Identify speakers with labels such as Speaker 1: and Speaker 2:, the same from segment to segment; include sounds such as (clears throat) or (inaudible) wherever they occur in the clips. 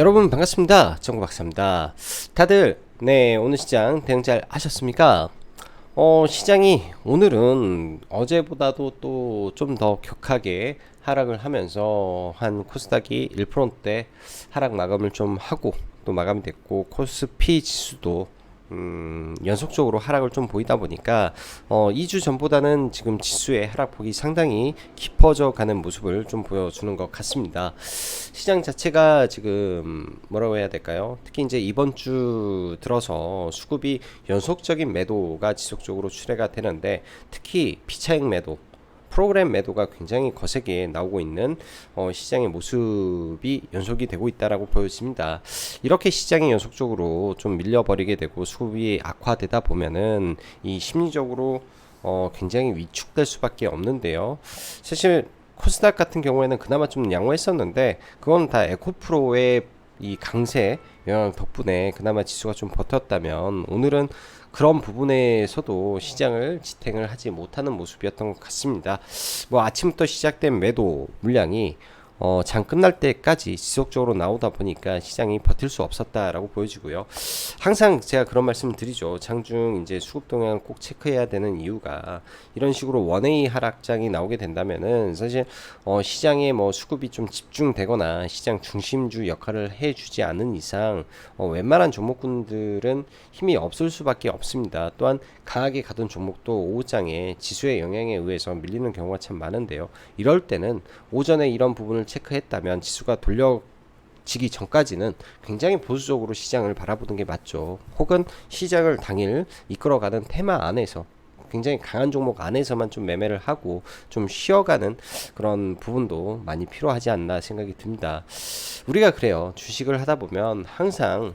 Speaker 1: 여러분 반갑습니다. 정구 박사입니다. 다들 네 오늘 시장 대응 잘 하셨습니까? 어 시장이 오늘은 어제보다도 또 좀 더 격하게 하락을 하면서 한 코스닥이 1%대 하락 마감을 좀 하고 또 마감이 됐고 코스피 지수도 음, 연속적으로 하락을 좀 보이다 보니까 어, 2주 전보다는 지금 지수의 하락폭이 상당히 깊어져 가는 모습을 좀 보여주는 것 같습니다. 시장 자체가 지금 뭐라고 해야 될까요? 특히 이제 이번 주 들어서 수급이 연속적인 매도가 지속적으로 출회가 되는데 특히 피차익 매도 프로그램 매도가 굉장히 거세게 나오고 있는 어, 시장의 모습이 연속이 되고 있다라고 보여집니다. 이렇게 시장이 연속적으로 좀 밀려버리게 되고 수급이 악화되다 보면은 이 심리적으로 어, 굉장히 위축될 수밖에 없는데요. 사실 코스닥 같은 경우에는 그나마 좀 양호했었는데 그건 다 에코프로의 이 강세 영향 덕분에 그나마 지수가 좀 버텼다면 오늘은 그런 부분에서도 시장을 지탱을 하지 못하는 모습이었던 것 같습니다. 뭐 아침부터 시작된 매도 물량이 어, 장 끝날 때까지 지속적으로 나오다 보니까 시장이 버틸 수 없었다라고 보여지고요. 항상 제가 그런 말씀을 드리죠. 장중 이제 수급 동향을 꼭 체크해야 되는 이유가 이런 식으로 원웨이 하락장이 나오게 된다면은 사실 어, 시장에 뭐 수급이 좀 집중되거나 시장 중심주 역할을 해주지 않은 이상 어, 웬만한 종목군들은 힘이 없을 수밖에 없습니다. 또한 강하게 가던 종목도 오후장에 지수의 영향에 의해서 밀리는 경우가 참 많은데요. 이럴 때는 오전에 이런 부분을 체크했다면 지수가 돌려 지기 전까지는 굉장히 보수적으로 시장을 바라보는 게 맞죠. 혹은 시장을 당일 이끌어가는 테마 안에서 굉장히 강한 종목 안에서만 좀 매매를 하고 좀 쉬어가는 그런 부분도 많이 필요하지 않나 생각이 듭니다. 우리가 그래요. 주식을 하다 보면 항상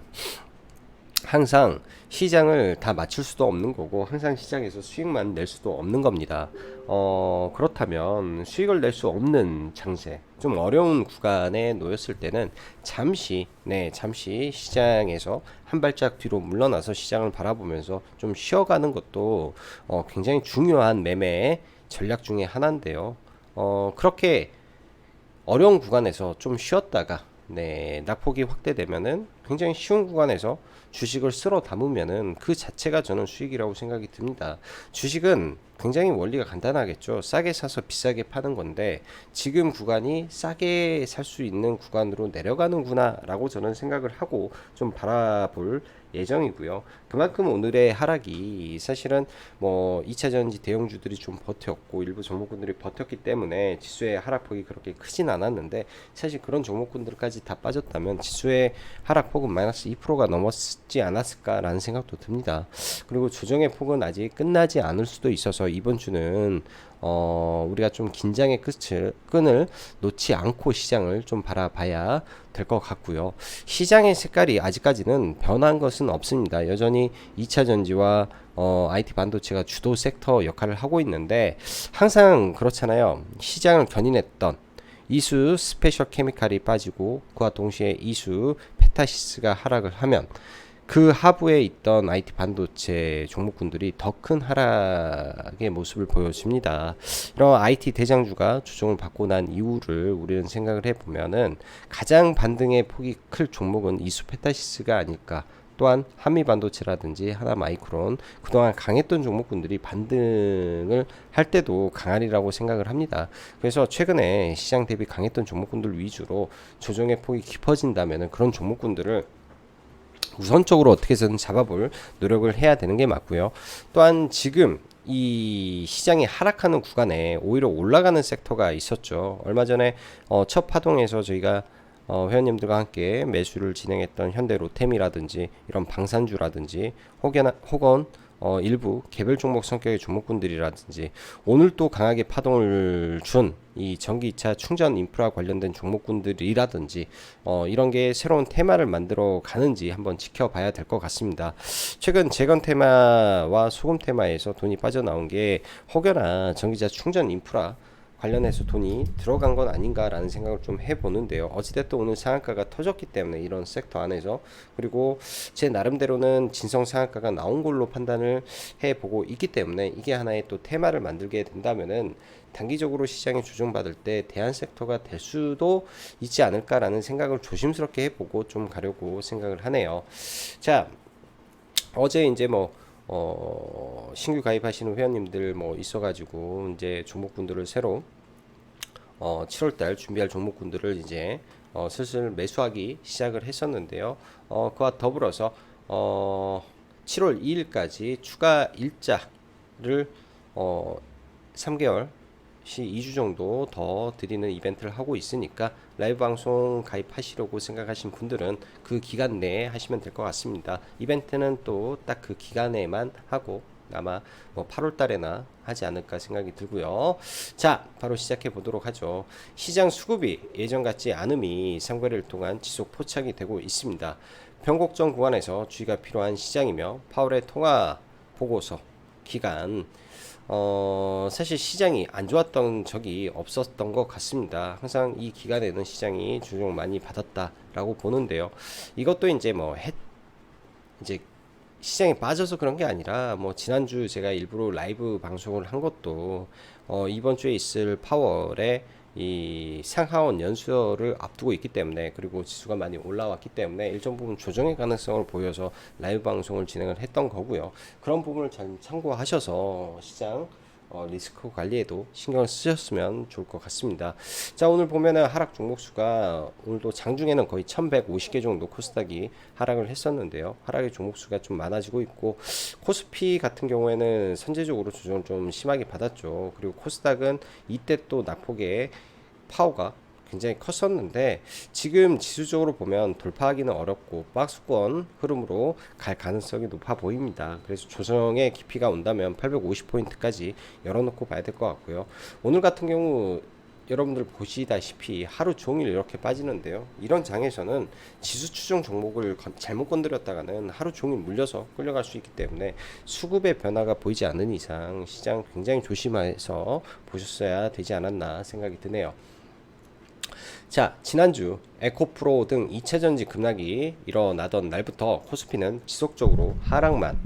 Speaker 1: 항상 시장을 다 맞출 수도 없는 거고 항상 시장에서 수익만 낼 수도 없는 겁니다. 어, 그렇다면 수익을 낼 수 없는 장세, 좀 어려운 구간에 놓였을 때는 잠시, 네, 잠시 시장에서 한 발짝 뒤로 물러나서 시장을 바라보면서 좀 쉬어가는 것도 어, 굉장히 중요한 매매 전략 중에 하나인데요. 어, 그렇게 어려운 구간에서 좀 쉬었다가 네, 낙폭이 확대되면은 굉장히 쉬운 구간에서 주식을 쓸어 담으면은 그 자체가 저는 수익이라고 생각이 듭니다. 주식은 굉장히 원리가 간단하겠죠. 싸게 사서 비싸게 파는 건데 지금 구간이 싸게 살 수 있는 구간으로 내려가는구나라고 저는 생각을 하고 좀 바라볼 예정이고요. 그만큼 오늘의 하락이 사실은 뭐 2차 전지 대형주들이 좀 버텼고 일부 종목군들이 버텼기 때문에 지수의 하락폭이 그렇게 크진 않았는데 사실 그런 종목군들까지 다 빠졌다면 지수의 하락폭은 마이너스 2%가 넘었지 않았을까라는 생각도 듭니다. 그리고 조정의 폭은 아직 끝나지 않을 수도 있어서 이번 주는 어, 우리가 좀 긴장의 끝을, 끈을 놓지 않고 시장을 좀 바라봐야 될 것 같고요. 시장의 색깔이 아직까지는 변한 것은 없습니다. 여전히 2차 전지와 어, IT 반도체가 주도 섹터 역할을 하고 있는데 항상 그렇잖아요. 시장을 견인했던 이수 스페셜 케미칼이 빠지고 그와 동시에 이수 페타시스가 하락을 하면 그 하부에 있던 IT 반도체 종목군들이 더 큰 하락의 모습을 보여줍니다. 이런 IT 대장주가 조정을 받고 난 이유를 우리는 생각을 해보면은 가장 반등의 폭이 클 종목은 이수페타시스가 아닐까. 또한 한미 반도체라든지 하나 마이크론 그동안 강했던 종목군들이 반등을 할 때도 강하리라고 생각을 합니다. 그래서 최근에 시장 대비 강했던 종목군들 위주로 조정의 폭이 깊어진다면 그런 종목군들을 우선적으로 어떻게 해서든 잡아볼 노력을 해야 되는 게 맞고요. 또한 지금 이 시장이 하락하는 구간에 오히려 올라가는 섹터가 있었죠. 얼마 전에 어, 첫 파동에서 저희가 어, 회원님들과 함께 매수를 진행했던 현대 로템이라든지 이런 방산주라든지 혹여나 혹은 어, 일부 개별 종목 성격의 종목군들이라든지 오늘 또 강하게 파동을 준 이 전기차 충전 인프라 관련된 종목군들이라든지 어, 이런 게 새로운 테마를 만들어 가는지 한번 지켜봐야 될 것 같습니다. 최근 재건 테마와 소금 테마에서 돈이 빠져나온 게 혹여나 전기차 충전 인프라 관련해서 돈이 들어간 건 아닌가라는 생각을 좀 해보는데요. 어찌됐든 오늘 상한가가 터졌기 때문에 이런 섹터 안에서 그리고 제 나름대로는 진성 상한가가 나온 걸로 판단을 해보고 있기 때문에 이게 하나의 또 테마를 만들게 된다면은 단기적으로 시장이 조정받을 때 대안 섹터가 될 수도 있지 않을까라는 생각을 조심스럽게 해보고 좀 가려고 생각을 하네요. 자, 어제 이제 뭐 어, 신규 가입하시는 회원님들 뭐 있어가지고 이제 종목군들을 새로 어, 7월달 준비할 종목군들을 이제 어, 슬슬 매수하기 시작을 했었는데요. 어, 그와 더불어서 어, 7월 2일까지 추가 일자를 어, 3개월 시 2주 정도 더 드리는 이벤트를 하고 있으니까 라이브 방송 가입하시려고 생각하신 분들은 그 기간 내에 하시면 될 것 같습니다. 이벤트는 또 딱 그 기간에만 하고 아마 뭐 8월 달에나 하지 않을까 생각이 들고요. 자, 바로 시작해 보도록 하죠. 시장 수급이 예전 같지 않음이 상거래를 통한 지속 포착이 되고 있습니다. 변곡점 구간에서 주의가 필요한 시장이며 파월의 통화 보고서 기간 어, 사실 시장이 안 좋았던 적이 없었던 것 같습니다. 항상 이 기간에는 시장이 조정 많이 받았다라고 보는데요. 이것도 이제 뭐 해, 이제 시장에 빠져서 그런 게 아니라 뭐 지난주 제가 일부러 라이브 방송을 한 것도 어, 이번 주에 있을 파월에 이 상하원 연수를 앞두고 있기 때문에 그리고 지수가 많이 올라왔기 때문에 일정 부분 조정의 가능성을 보여서 라이브 방송을 진행을 했던 거고요. 그런 부분을 잘 참고하셔서 시장 어, 리스크 관리에도 신경을 쓰셨으면 좋을 것 같습니다. 자 오늘 보면은 하락 종목 수가 오늘도 장중에는 거의 1150개 정도 코스닥이 하락을 했었는데요. 하락의 종목 수가 좀 많아지고 있고 코스피 같은 경우에는 선제적으로 조정을 좀 심하게 받았죠. 그리고 코스닥은 이때 또 낙폭의 파워가 굉장히 컸었는데 지금 지수적으로 보면 돌파하기는 어렵고 박스권 흐름으로 갈 가능성이 높아 보입니다. 그래서 조정의 깊이가 온다면 850포인트까지 열어놓고 봐야 될 것 같고요. 오늘 같은 경우 여러분들 보시다시피 하루 종일 이렇게 빠지는데요. 이런 장에서는 지수 추정 종목을 건- 잘못 건드렸다가는 하루 종일 물려서 끌려갈 수 있기 때문에 수급의 변화가 보이지 않는 이상 시장 굉장히 조심해서 보셨어야 되지 않았나 생각이 드네요. 자, 지난주 에코프로 등 2차전지 급락이 일어나던 날부터 코스피는 지속적으로 하락만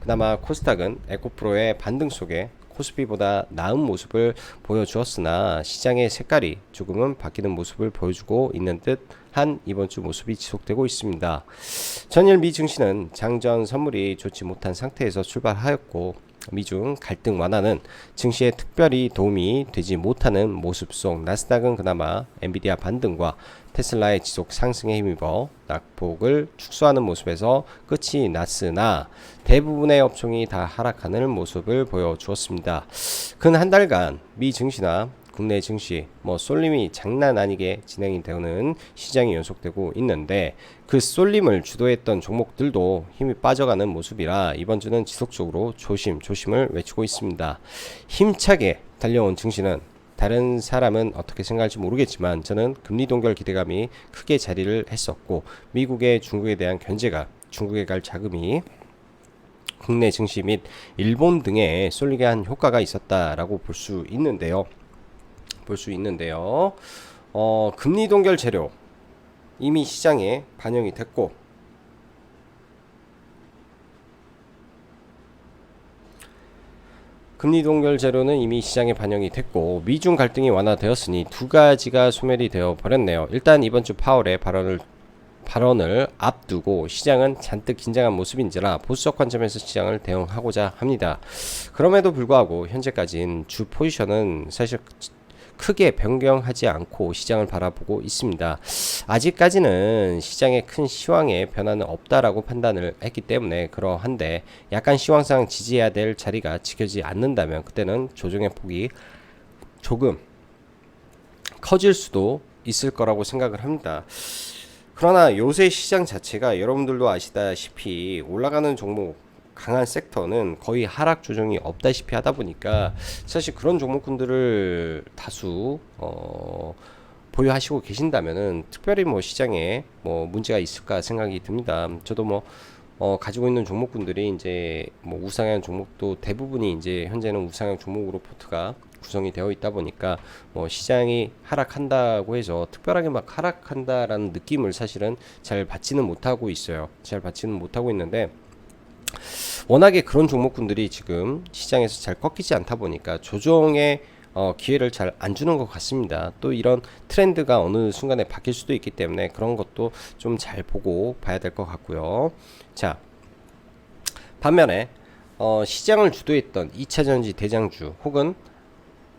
Speaker 1: 그나마 코스닥은 에코프로의 반등 속에 코스피보다 나은 모습을 보여주었으나 시장의 색깔이 조금은 바뀌는 모습을 보여주고 있는 듯 한 이번 주 모습이 지속되고 있습니다. 전일 미 증시는 장전 선물이 좋지 못한 상태에서 출발하였고 미중 갈등 완화는 증시에 특별히 도움이 되지 못하는 모습 속 나스닥은 그나마 엔비디아 반등과 테슬라의 지속 상승에 힘입어 낙폭을 축소하는 모습에서 끝이 났으나 대부분의 업종이 다 하락하는 모습을 보여주었습니다. 근 한 달간 미 증시나 국내 증시 뭐 쏠림이 장난 아니게 진행이 되는 시장이 연속되고 있는데 그 쏠림을 주도했던 종목들도 힘이 빠져가는 모습이라 이번 주는 지속적으로 조심 조심을 외치고 있습니다. 힘차게 달려온 증시는 다른 사람은 어떻게 생각할지 모르겠지만 저는 금리 동결 기대감이 크게 자리를 했었고 미국의 중국에 대한 견제가 중국에 갈 자금이 국내 증시 및 일본 등에 쏠리게 한 효과가 있었다라고 볼 수 있는데요. 볼 수 있는데요. 어, 금리 동결 재료 이미 시장에 반영이 됐고 금리 동결 재료는 이미 시장에 반영이 됐고 미중 갈등이 완화되었으니 두 가지가 소멸이 되어 버렸네요. 일단 이번 주 파월의 발언을 발언을 앞두고 시장은 잔뜩 긴장한 모습인지라 보수적 관점에서 시장을 대응하고자 합니다. 그럼에도 불구하고 현재까지는 주 포지션은 사실 크게 변경하지 않고 시장을 바라보고 있습니다. 아직까지는 시장에 큰 시황의 변화는 없다라고 판단을 했기 때문에 그러한데 약간 시황상 지지해야 될 자리가 지켜지지 않는다면 그때는 조정의 폭이 조금 커질 수도 있을 거라고 생각을 합니다. 그러나 요새 시장 자체가 여러분들도 아시다시피 올라가는 종목 강한 섹터는 거의 하락 조정이 없다시피 하다 보니까 사실 그런 종목군들을 다수 어 보유하시고 계신다면은 특별히 뭐 시장에 뭐 문제가 있을까 생각이 듭니다. 저도 뭐 어, 가지고 있는 종목군들이 이제 뭐 우상향 종목도 대부분이 이제 현재는 우상향 종목으로 포트가 구성이 되어 있다 보니까 뭐 시장이 하락한다고 해서 특별하게 막 하락한다라는 느낌을 사실은 잘 받지는 못하고 있어요. 잘 받지는 못하고 있는데 워낙에 그런 종목군들이 지금 시장에서 잘 꺾이지 않다 보니까 조정의 어, 기회를 잘 안 주는 것 같습니다. 또 이런 트렌드가 어느 순간에 바뀔 수도 있기 때문에 그런 것도 좀 잘 보고 봐야 될 것 같고요. 자, 반면에 어, 시장을 주도했던 2차 전지 대장주 혹은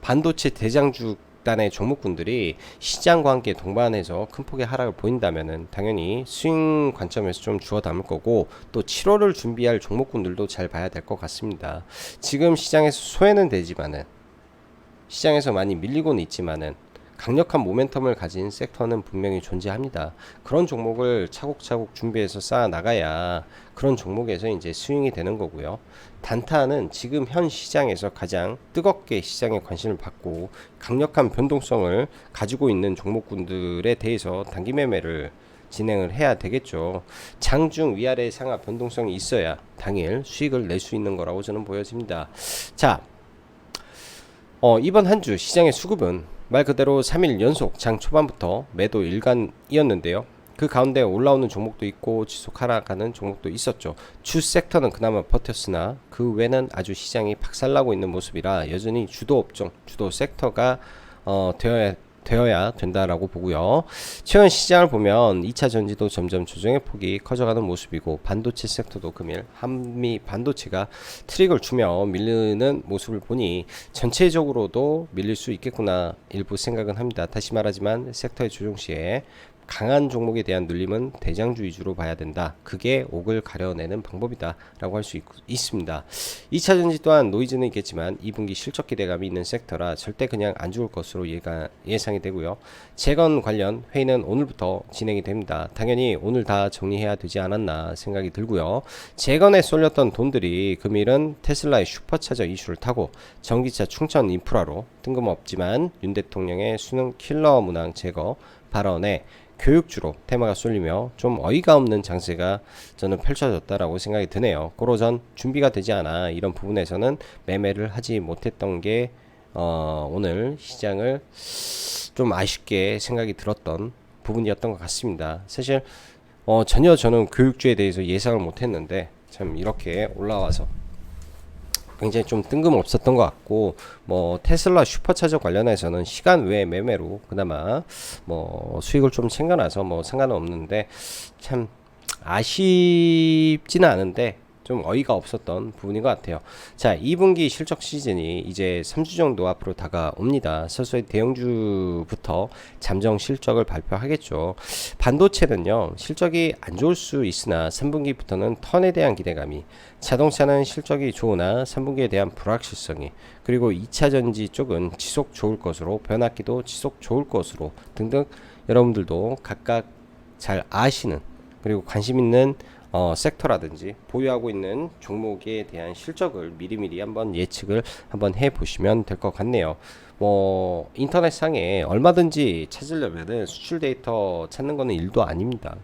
Speaker 1: 반도체 대장주 단의 종목군들이 시장과 함께 동반해서 큰 폭의 하락을 보인다면은 당연히 스윙 관점에서 좀 주워 담을 거고 또 7월을 준비할 종목군들도 잘 봐야 될 것 같습니다. 지금 시장에서 소외는 되지만은 시장에서 많이 밀리고는 있지만은 강력한 모멘텀을 가진 섹터는 분명히 존재합니다. 그런 종목을 차곡차곡 준비해서 쌓아 나가야 그런 종목에서 이제 스윙이 되는 거고요. 단타는 지금 현 시장에서 가장 뜨겁게 시장에 관심을 받고 강력한 변동성을 가지고 있는 종목군들에 대해서 단기 매매를 진행을 해야 되겠죠. 장중 위아래 상하 변동성이 있어야 당일 수익을 낼 수 있는 거라고 저는 보여집니다. 자, 어, 이번 한 주 시장의 수급은 말 그대로 3일 연속 장 초반부터 매도 일간이었는데요. 그 가운데 올라오는 종목도 있고 지속 하락하는 종목도 있었죠. 주 섹터는 그나마 버텼으나 그 외는 아주 시장이 박살나고 있는 모습이라 여전히 주도 업종, 주도 섹터가 어, 되어야 되어야 된다라고 보고요. 최근 시장을 보면 2차 전지도 점점 조정의 폭이 커져가는 모습이고 반도체 섹터도 금일 한미 반도체가 트릭을 주며 밀리는 모습을 보니 전체적으로도 밀릴 수 있겠구나 일부 생각은 합니다. 다시 말하지만 섹터의 조정 시에 강한 종목에 대한 눌림은 대장주 위주로 봐야 된다. 그게 옥을 가려내는 방법이다. 라고 할 수 있습니다. 2차 전지 또한 노이즈는 있겠지만 2분기 실적 기대감이 있는 섹터라 절대 그냥 안 죽을 것으로 예가, 예상이 되고요. 재건 관련 회의는 오늘부터 진행이 됩니다. 당연히 오늘 다 정리해야 되지 않았나 생각이 들고요. 재건에 쏠렸던 돈들이 금일은 테슬라의 슈퍼차저 이슈를 타고 전기차 충전 인프라로 뜬금없지만 윤 대통령의 수능 킬러 문항 제거 발언에 교육주로 테마가 쏠리며 좀 어이가 없는 장세가 저는 펼쳐졌다라고 생각이 드네요. 고로 전 준비가 되지 않아 이런 부분에서는 매매를 하지 못했던 게 어, 오늘 시장을 좀 아쉽게 생각이 들었던 부분이었던 것 같습니다. 사실 어, 전혀 저는 교육주에 대해서 예상을 못했는데 참 이렇게 올라와서 굉장히 좀 뜬금없었던 것 같고 뭐 테슬라 슈퍼차저 관련해서는 시간 외 매매로 그나마 뭐 수익을 좀 챙겨놔서 뭐 상관은 없는데 참 아쉽지는 않은데 좀 어이가 없었던 부분인 것 같아요. 자, 2분기 실적 시즌이 이제 3주 정도 앞으로 다가옵니다. 서서히 대형주부터 잠정 실적을 발표하겠죠. 반도체는요, 실적이 안 좋을 수 있으나 3분기부터는 턴에 대한 기대감이, 자동차는 실적이 좋으나 3분기에 대한 불확실성이, 그리고 2차 전지 쪽은 지속 좋을 것으로, 변압기도 지속 좋을 것으로 등등 여러분들도 각각 잘 아시는 그리고 관심 있는 어, 섹터라든지 보유하고 있는 종목에 대한 실적을 미리미리 한번 예측을 한번 해 보시면 될 것 같네요. 뭐 인터넷 상에 얼마든지 찾으려면은 수출 데이터 찾는 거는 일도 아닙니다.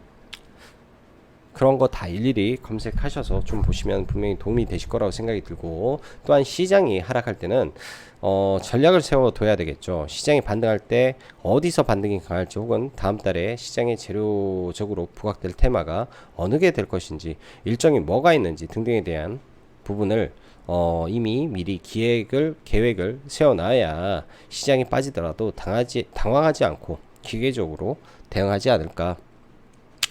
Speaker 1: 그런 거 다 일일이 검색하셔서 좀 보시면 분명히 도움이 되실 거라고 생각이 들고 또한 시장이 하락할 때는 어, 전략을 세워둬야 되겠죠. 시장이 반등할 때 어디서 반등이 강할지 혹은 다음 달에 시장에 재료적으로 부각될 테마가 어느 게 될 것인지 일정이 뭐가 있는지 등등에 대한 부분을 어, 이미 미리 기획을 계획을 세워놔야 시장이 빠지더라도 당하지 당황하지 않고 기계적으로 대응하지 않을까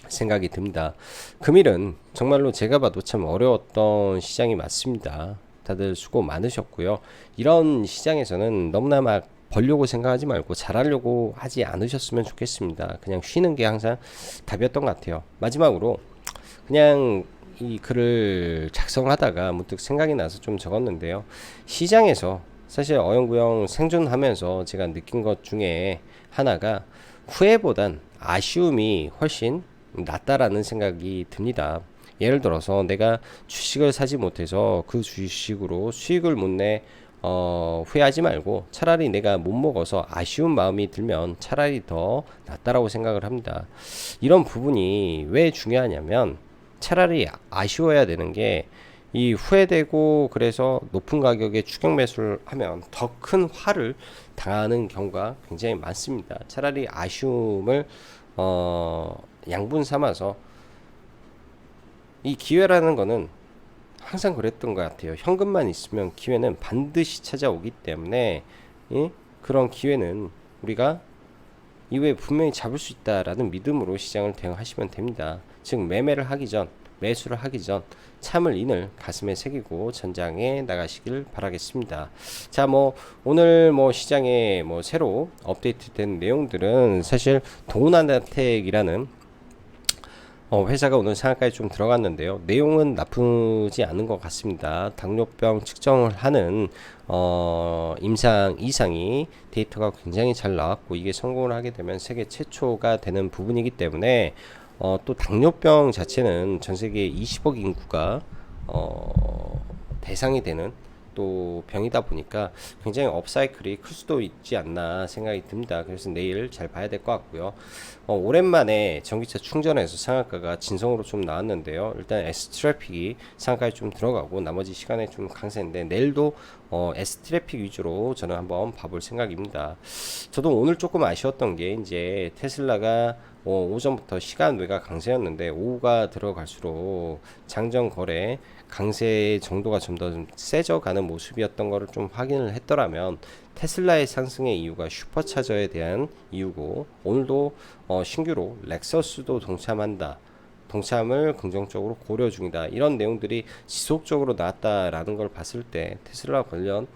Speaker 1: 생각이 듭니다. 금일은 정말로 제가 봐도 참 어려웠던 시장이 맞습니다. 다들 수고 많으셨고요. 이런 시장에서는 너무나 막 벌려고 생각하지 말고 잘하려고 하지 않으셨으면 좋겠습니다. 그냥 쉬는 게 항상 답이었던 것 같아요. 마지막으로 그냥 이 글을 작성하다가 문득 생각이 나서 좀 적었는데요. 시장에서 사실 어영부영 생존하면서 제가 느낀 것 중에 하나가 후회보단 아쉬움이 훨씬 낫다라는 생각이 듭니다. 예를 들어서 내가 주식을 사지 못해서 그 주식으로 수익을 못 내, 어, 후회하지 말고 차라리 내가 못 먹어서 아쉬운 마음이 들면 차라리 더 낫다라고 생각을 합니다. 이런 부분이 왜 중요하냐면 차라리 아쉬워야 되는 게 이 후회되고 그래서 높은 가격에 추격 매수를 하면 더 큰 화를 당하는 경우가 굉장히 많습니다. 차라리 아쉬움을 어, 양분 삼아서 이 기회라는 거는 항상 그랬던 것 같아요. 현금만 있으면 기회는 반드시 찾아오기 때문에 예? 그런 기회는 우리가 이후에 분명히 잡을 수 있다라는 믿음으로 시장을 대응하시면 됩니다. 즉 매매를 하기 전, 매수를 하기 전 참을 인을 가슴에 새기고 전장에 나가시길 바라겠습니다. 자, 뭐 오늘 뭐 시장에 뭐 새로 업데이트된 내용들은 사실 동남아텍이라는 어, 회사가 오늘 상한가에 좀 들어갔는데요. 내용은 나쁘지 않은 것 같습니다. 당뇨병 측정을 하는 어, 임상 이상이 데이터가 굉장히 잘 나왔고 이게 성공을 하게 되면 세계 최초가 되는 부분이기 때문에 어, 또 당뇨병 자체는 전 세계 20억 인구가 어, 대상이 되는 또 병이다 보니까 굉장히 업사이클이 클 수도 있지 않나 생각이 듭니다. 그래서 내일 잘 봐야 될 것 같고요. 어, 오랜만에 전기차 충전에서 상한가가 진성으로 좀 나왔는데요. 일단 S 트래픽이 상한가에 좀 들어가고 나머지 시간에 좀 강세인데 내일도 어, S 트래픽 위주로 저는 한번 봐볼 생각입니다. 저도 오늘 조금 아쉬웠던 게 이제 테슬라가 어, 오전부터 시간 외가 강세였는데 오후가 들어갈수록 장전 거래 강세 정도가 좀더 세져가는 모습이었던 거를 좀 확인을 했더라면 테슬라의 상승의 이유가 슈퍼차저에 대한 이유고 오늘도 어, 신규로 렉서스도 동참한다. 동참을 긍정적으로 고려 중이다. 이런 내용들이 지속적으로 나왔다라는 걸 봤을 때 테슬라 관련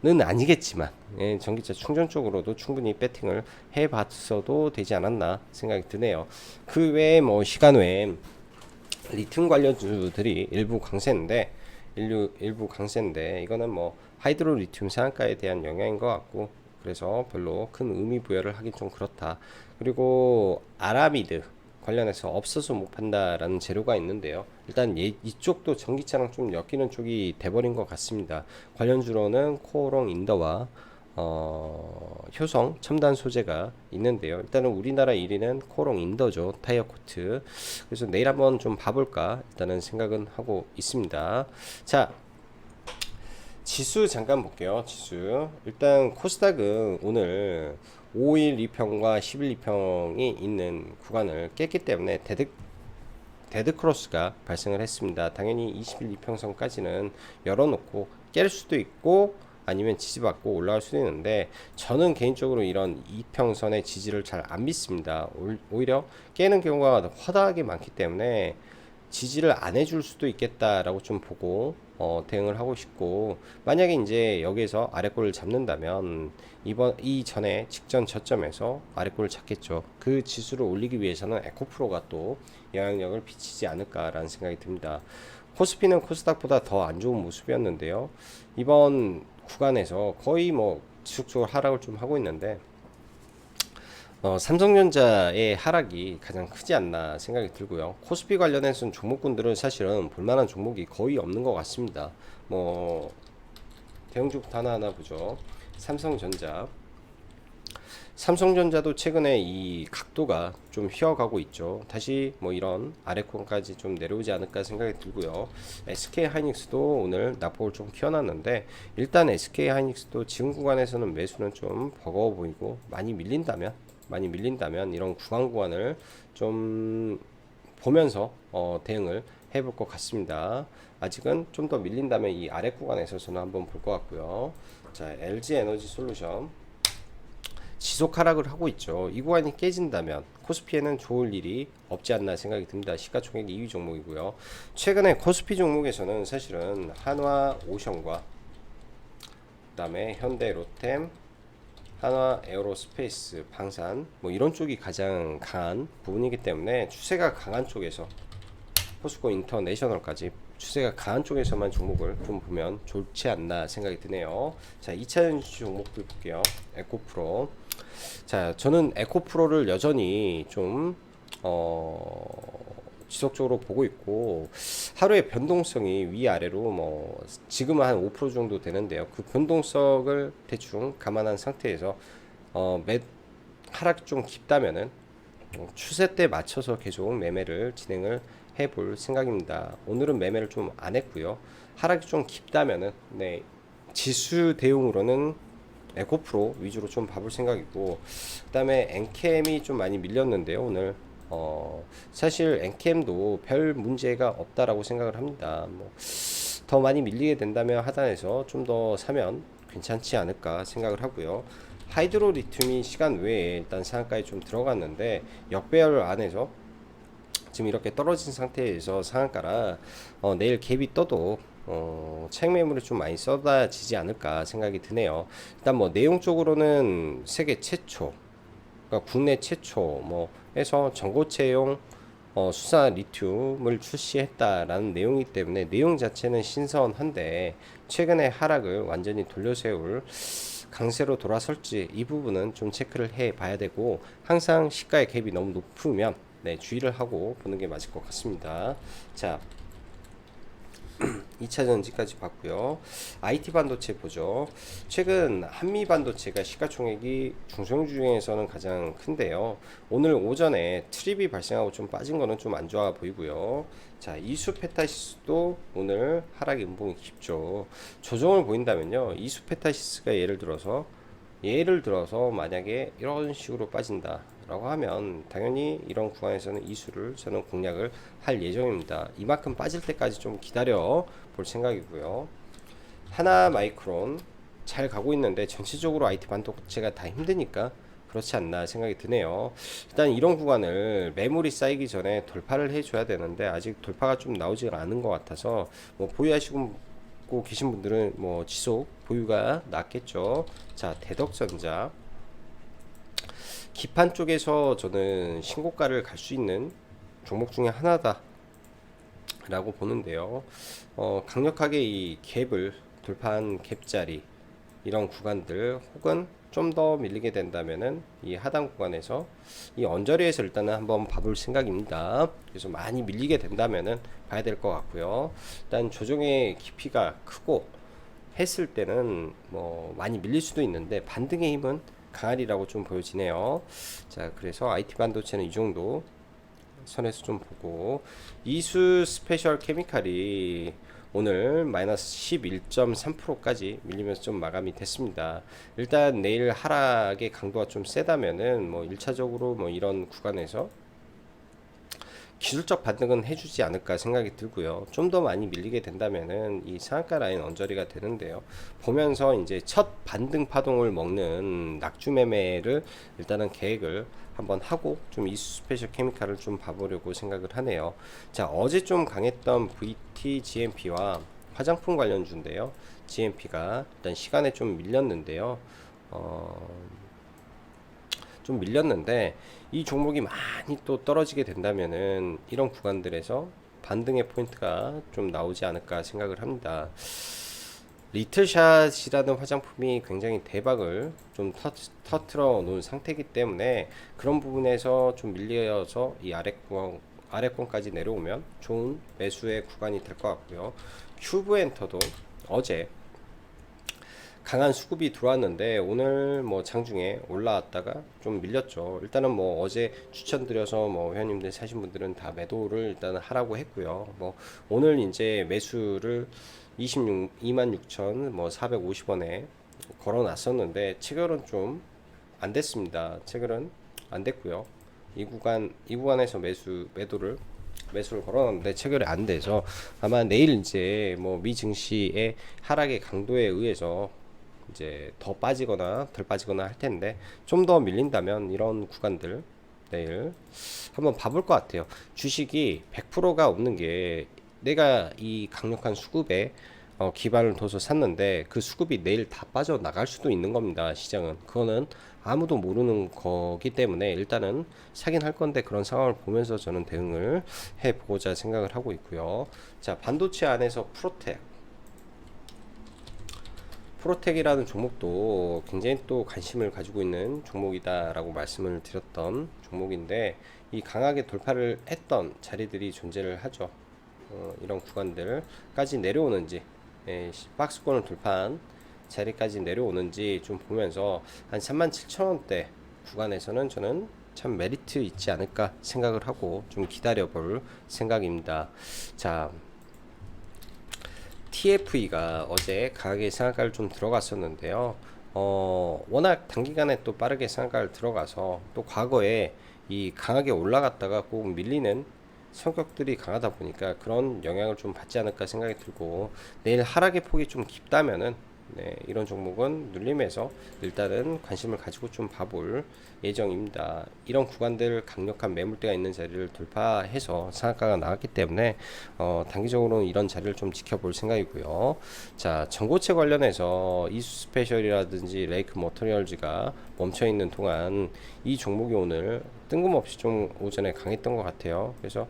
Speaker 1: 는 아니겠지만 예, 전기차 충전 쪽으로도 충분히 배팅을 해봤어도 되지 않았나 생각이 드네요. 그 외에 뭐 시간 외에 리튬 관련주들이 일부 강세인데 일부, 일부 강세인데 이거는 뭐 하이드로 리튬 상한가에 대한 영향인 것 같고 그래서 별로 큰 의미 부여를 하긴 좀 그렇다. 그리고 아라미드 관련해서 없어서 못 판다라는 재료가 있는데요. 일단 예, 이쪽도 전기차랑 좀 엮이는 쪽이 돼버린 것 같습니다. 관련주로는 코오롱 인더와 어, 효성 첨단 소재가 있는데요. 일단은 우리나라 1위는 코롱 인더죠. 타이어 코트. 그래서 내일 한번 좀 봐볼까 일단은 생각은 하고 있습니다. 자, 지수 잠깐 볼게요. 지수. 일단 코스닥은 오늘 5일 2평과 10일 2평이 있는 구간을 깼기 때문에 데드 데드 크로스가 발생을 했습니다. 당연히 20일 2평선까지는 열어놓고 깰 수도 있고 아니면 지지받고 올라갈 수도 있는데 저는 개인적으로 이런 이평선의 지지를 잘 안 믿습니다. 오히려 깨는 경우가 허다하게 많기 때문에 지지를 안 해줄 수도 있겠다라고 좀 보고 어, 대응을 하고 싶고 만약에 이제 여기에서 아래 골을 잡는다면 이번 이 전에 직전 저점에서 아래 골을 잡겠죠. 그 지수를 올리기 위해서는 에코프로가 또 영향력을 비치지 않을까라는 생각이 듭니다. 코스피는 코스닥보다 더 안 좋은 모습이었는데요. 이번 구간에서 거의 뭐 지속적으로 하락을 좀 하고 있는데 어, 삼성전자의 하락이 가장 크지 않나 생각이 들고요. 코스피 관련해서는 종목군들은 사실은 볼만한 종목이 거의 없는 것 같습니다. 뭐 대형주부터 하나 하나 보죠. 삼성전자 삼성전자도 최근에 이 각도가 좀 휘어가고 있죠. 다시 뭐 이런 아래권까지 좀 내려오지 않을까 생각이 들고요. SK 하이닉스도 오늘 낙폭을 좀 키워놨는데 일단 SK 하이닉스도 지금 구간에서는 매수는 좀 버거워 보이고 많이 밀린다면 많이 밀린다면 이런 구간 구간을 좀 보면서 어, 대응을 해볼 것 같습니다. 아직은 좀 더 밀린다면 이 아래 구간에서 저는 한번 볼 것 같고요. 자, LG 에너지 솔루션 지속 하락을 하고 있죠. 이 구간이 깨진다면 코스피에는 좋을 일이 없지 않나 생각이 듭니다. 시가총액 2위 종목이고요. 최근에 코스피 종목에서는 사실은 한화 오션과 그다음에 현대 로템 한화 에어로스페이스 방산 뭐 이런 쪽이 가장 강한 부분이기 때문에 추세가 강한 쪽에서 포스코 인터내셔널까지 추세가 강한 쪽에서만 종목을 좀 보면 좋지 않나 생각이 드네요. 자, 2차 종목들 볼게요. 에코프로. 자, 저는 에코프로를 여전히 좀, 어, 지속적으로 보고 있고, 하루의 변동성이 위아래로 뭐, 지금은 한 5% 정도 되는데요. 그 변동성을 대충 감안한 상태에서, 어, 매, 하락이 좀 깊다면은, 어, 추세 때 맞춰서 계속 매매를 진행을 해볼 생각입니다. 오늘은 매매를 좀 안 했고요. 하락이 좀 깊다면은, 네, 지수 대용으로는 에코프로 위주로 좀 봐볼 생각이고 그다음에 엔캠이 좀 많이 밀렸는데요 오늘 어 사실 엔캠도 별 문제가 없다라고 생각을 합니다 뭐 더 많이 밀리게 된다면 하단에서 좀 더 사면 괜찮지 않을까 생각을 하고요. 하이드로 리튬이 시간 외에 일단 상한가에 좀 들어갔는데 역배열 안에서 지금 이렇게 떨어진 상태에서 상한가라 어, 내일 갭이 떠도 어, 차익 매물이 좀 많이 쏟아지지 않을까 생각이 드네요. 일단 뭐 내용적으로는 세계 최초, 그러니까 국내 최초 뭐 해서 전고체용 어, 수산 리튬을 출시했다라는 내용이기 때문에 내용 자체는 신선한데 최근에 하락을 완전히 돌려세울 강세로 돌아설지 이 부분은 좀 체크를 해 봐야 되고 항상 시가의 갭이 너무 높으면 네, 주의를 하고 보는 게 맞을 것 같습니다. 자, (clears throat) 2차 전지까지 봤고요. IT 반도체 보죠. 최근 한미 반도체가 시가총액이 중소형주 중에서는 가장 큰데요. 오늘 오전에 트립이 발생하고 좀 빠진 거는 좀 안 좋아 보이고요. 자, 이수 페타시스도 오늘 하락의 음봉이 깊죠. 조정을 보인다면요. 이수 페타시스가 예를 들어서 예를 들어서 만약에 이런 식으로 빠진다 라고 하면 당연히 이런 구간에서는 이수를 저는 공략을 할 예정입니다. 이만큼 빠질 때까지 좀 기다려 볼 생각이고요. 하나 마이크론 잘 가고 있는데 전체적으로 IT 반도체가 다 힘드니까 그렇지 않나 생각이 드네요. 일단 이런 구간을 매물이 쌓이기 전에 돌파를 해줘야 되는데 아직 돌파가 좀 나오지 않은 것 같아서 뭐 보유하시고 계신 분들은 뭐 지속 보유가 낫겠죠. 자 대덕전자 기판 쪽에서 저는 신고가를 갈 수 있는 종목 중에 하나다. 라고 보는데요. 어, 강력하게 이 갭을 돌파한 갭자리 이런 구간들 혹은 좀 더 밀리게 된다면은 이 하단 구간에서 이 언저리에서 일단은 한번 봐볼 생각입니다. 그래서 많이 밀리게 된다면은 봐야 될 것 같고요. 일단 조정의 깊이가 크고 했을 때는 뭐 많이 밀릴 수도 있는데 반등의 힘은 강하리라고 좀 보여지네요. 자, 그래서 IT 반도체는 이 정도 선에서 좀 보고 이수 스페셜 케미칼이 오늘 마이너스 11.3%까지 밀리면서 좀 마감이 됐습니다. 일단 내일 하락의 강도가 좀 세다면은 뭐 1차적으로 뭐 이런 구간에서 기술적 반등은 해주지 않을까 생각이 들고요. 좀 더 많이 밀리게 된다면은 이 상한가 라인 언저리가 되는데요. 보면서 이제 첫 반등 파동을 먹는 낙주 매매를 일단은 계획을 한번 하고 좀 이수 스페셜 케미칼을 좀 봐보려고 생각을 하네요. 자 어제 좀 강했던 VT GMP와 화장품 관련주인데요. GMP가 일단 시간에 좀 밀렸는데요. 어, 좀 밀렸는데 이 종목이 많이 또 떨어지게 된다면은 이런 구간들에서 반등의 포인트가 좀 나오지 않을까 생각을 합니다. 리틀샷이라는 화장품이 굉장히 대박을 좀 터, 터트려 놓은 상태이기 때문에 그런 부분에서 좀 밀려서 이 아래권 아래권까지 내려오면 좋은 매수의 구간이 될 것 같고요. 큐브엔터도 어제 강한 수급이 들어왔는데 오늘 뭐 장중에 올라왔다가 좀 밀렸죠. 일단은 뭐 어제 추천드려서 뭐 회원님들 사신 분들은 다 매도를 일단은 하라고 했고요. 뭐 오늘 이제 매수를 26, 26,000, 뭐 450원에 걸어 놨었는데 체결은 좀 안 됐습니다. 체결은 안 됐고요. 이 구간, 이 구간에서 매수, 매도를 매수를 걸어놨는데 체결이 안 돼서 아마 내일 이제 뭐 미 증시의 하락의 강도에 의해서 이제 더 빠지거나 덜 빠지거나 할 텐데 좀 더 밀린다면 이런 구간들 내일 한번 봐볼 것 같아요. 주식이 100%가 없는 게 내가 이 강력한 수급에 어, 기반을 둬서 샀는데 그 수급이 내일 다 빠져 나갈 수도 있는 겁니다. 시장은 그거는 아무도 모르는 거기 때문에 일단은 사긴 할 건데 그런 상황을 보면서 저는 대응을 해 보고자 생각을 하고 있고요. 자 반도체 안에서 프로텍 프로텍이라는 종목도 굉장히 또 관심을 가지고 있는 종목이다라고 말씀을 드렸던 종목인데 이 강하게 돌파를 했던 자리들이 존재를 하죠. 어, 이런 구간들까지 내려오는지 예, 박스권을 돌파한 자리까지 내려오는지 좀 보면서 한 37,000원대 구간에서는 저는 참 메리트 있지 않을까 생각을 하고 좀 기다려 볼 생각입니다. 자, TFE가 어제 강하게 상한가를 좀 들어갔었는데요. 어, 워낙 단기간에 또 빠르게 상한가를 들어가서 또 과거에 이 강하게 올라갔다가 꼭 밀리는 성격들이 강하다 보니까 그런 영향을 좀 받지 않을까 생각이 들고 내일 하락의 폭이 좀 깊다면은 네, 이런 종목은 눌림에서 일단은 관심을 가지고 좀 봐볼 예정입니다. 이런 구간들 강력한 매물대가 있는 자리를 돌파해서 상한가가 나왔기 때문에 어, 단기적으로는 이런 자리를 좀 지켜볼 생각이고요. 자, 전고체 관련해서 이수 스페셜이라든지 레이크 모터리얼즈가 멈춰 있는 동안 이 종목이 오늘 뜬금없이 좀 오전에 강했던 것 같아요. 그래서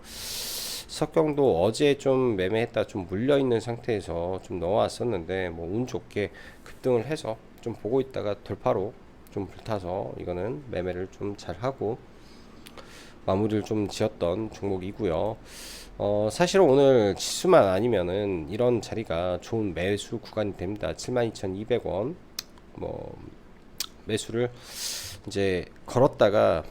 Speaker 1: 석경도 어제 좀 매매했다 좀 물려 있는 상태에서 좀 넣어왔었는데 뭐 운 좋게 급등을 해서 좀 보고 있다가 돌파로 좀 불타서 이거는 매매를 좀 잘 하고 마무리를 좀 지었던 종목이고요. 어, 사실 오늘 지수만 아니면은 이런 자리가 좋은 매수 구간이 됩니다. 72,200원 뭐 매수를 이제 걸었다가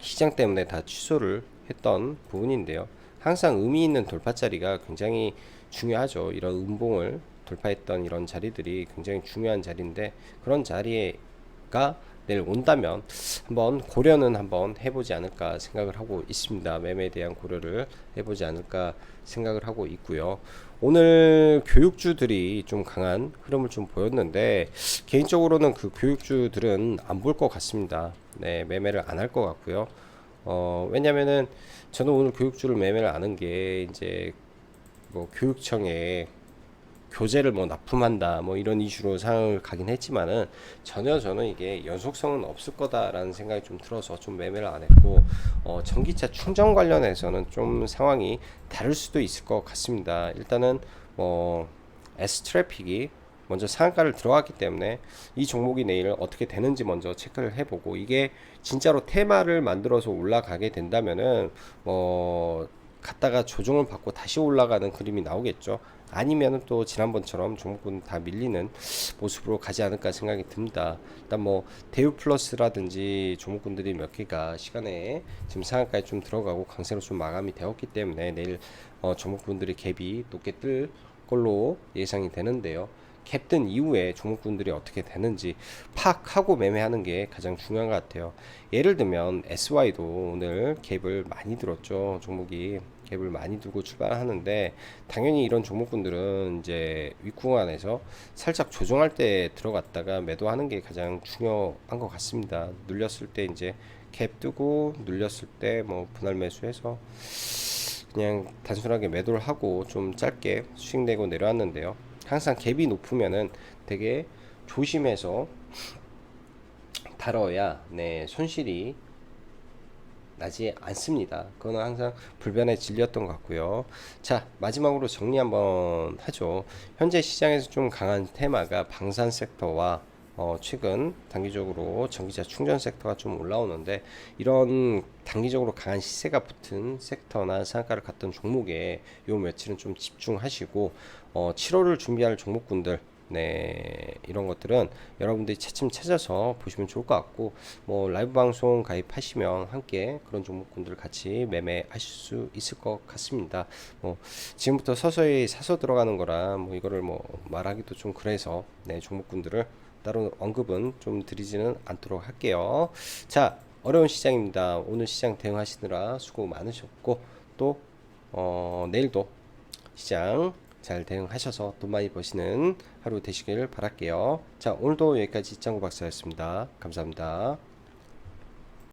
Speaker 1: 시장 때문에 다 취소를 했던 부분인데요. 항상 의미 있는 돌파 자리가 굉장히 중요하죠. 이런 음봉을 돌파했던 이런 자리들이 굉장히 중요한 자리인데 그런 자리가 내일 온다면 한번 고려는 한번 해보지 않을까 생각을 하고 있습니다. 매매에 대한 고려를 해보지 않을까 생각을 하고 있고요. 오늘 교육주들이 좀 강한 흐름을 좀 보였는데 개인적으로는 그 교육주들은 안 볼 것 같습니다. 네, 매매를 안 할 것 같고요. 어, 왜냐면은 저는 오늘 교육주를 매매를 안한게 이제 뭐 교육청에 교재를 뭐 납품한다 뭐 이런 이슈로 상을 가긴 했지만은 전혀 저는 이게 연속성은 없을 거다라는 생각이 좀 들어서 좀 매매를 안 했고 어, 전기차 충전 관련해서는 좀 상황이 다를 수도 있을 것 같습니다. 일단은 뭐 S 트래픽이 먼저 상한가를 들어갔기 때문에 이 종목이 내일 어떻게 되는지 먼저 체크를 해보고 이게 진짜로 테마를 만들어서 올라가게 된다면은 뭐 갔다가 조정을 받고 다시 올라가는 그림이 나오겠죠. 아니면은 또 지난번처럼 종목군 다 밀리는 모습으로 가지 않을까 생각이 듭니다. 일단 뭐 대우 플러스라든지 종목군들이 몇 개가 시간에 지금 상한가에 좀 들어가고 강세로 좀 마감이 되었기 때문에 내일 어 종목군들이 갭이 높게 뜰 걸로 예상이 되는데요. 캡든 이후에 종목군들이 어떻게 되는지 파악하고 매매하는 게 가장 중요한 것 같아요. 예를 들면 SY도 오늘 갭을 많이 들었죠. 종목이 갭을 많이 두고 출발하는데 당연히 이런 종목군들은 이제 윗구간에서 살짝 조정할 때 들어갔다가 매도하는 게 가장 중요한 것 같습니다. 눌렸을 때 이제 갭 뜨고 눌렸을 때 뭐 분할 매수해서 그냥 단순하게 매도를 하고 좀 짧게 수익 내고 내려왔는데요. 항상 갭이 높으면은 되게 조심해서 다뤄야 네 손실이 나지 않습니다. 그거는 항상 불변의 진리였던 것 같고요. 자 마지막으로 정리 한번 하죠. 현재 시장에서 좀 강한 테마가 방산 섹터와 어, 최근 단기적으로 전기차 충전 섹터가 좀 올라오는데 이런 단기적으로 강한 시세가 붙은 섹터나 상가를 갔던 종목에 요 며칠은 좀 집중하시고 어, 7월을 준비할 종목군들 네 이런 것들은 여러분들이 차츰 찾아서 보시면 좋을 것 같고 뭐 라이브 방송 가입하시면 함께 그런 종목군들 같이 매매하실 수 있을 것 같습니다 뭐 지금부터 서서히 사서 들어가는 거라 뭐 이거를 뭐 말하기도 좀 그래서 네 종목군들을 따로 언급은 좀 드리지는 않도록 할게요. 자, 어려운 시장입니다. 오늘 시장 대응하시느라 수고 많으셨고 또 어, 내일도 시장 잘 대응하셔서 돈 많이 버시는 하루 되시길 바랄게요. 자, 오늘도 여기까지 짱구 박사였습니다. 감사합니다.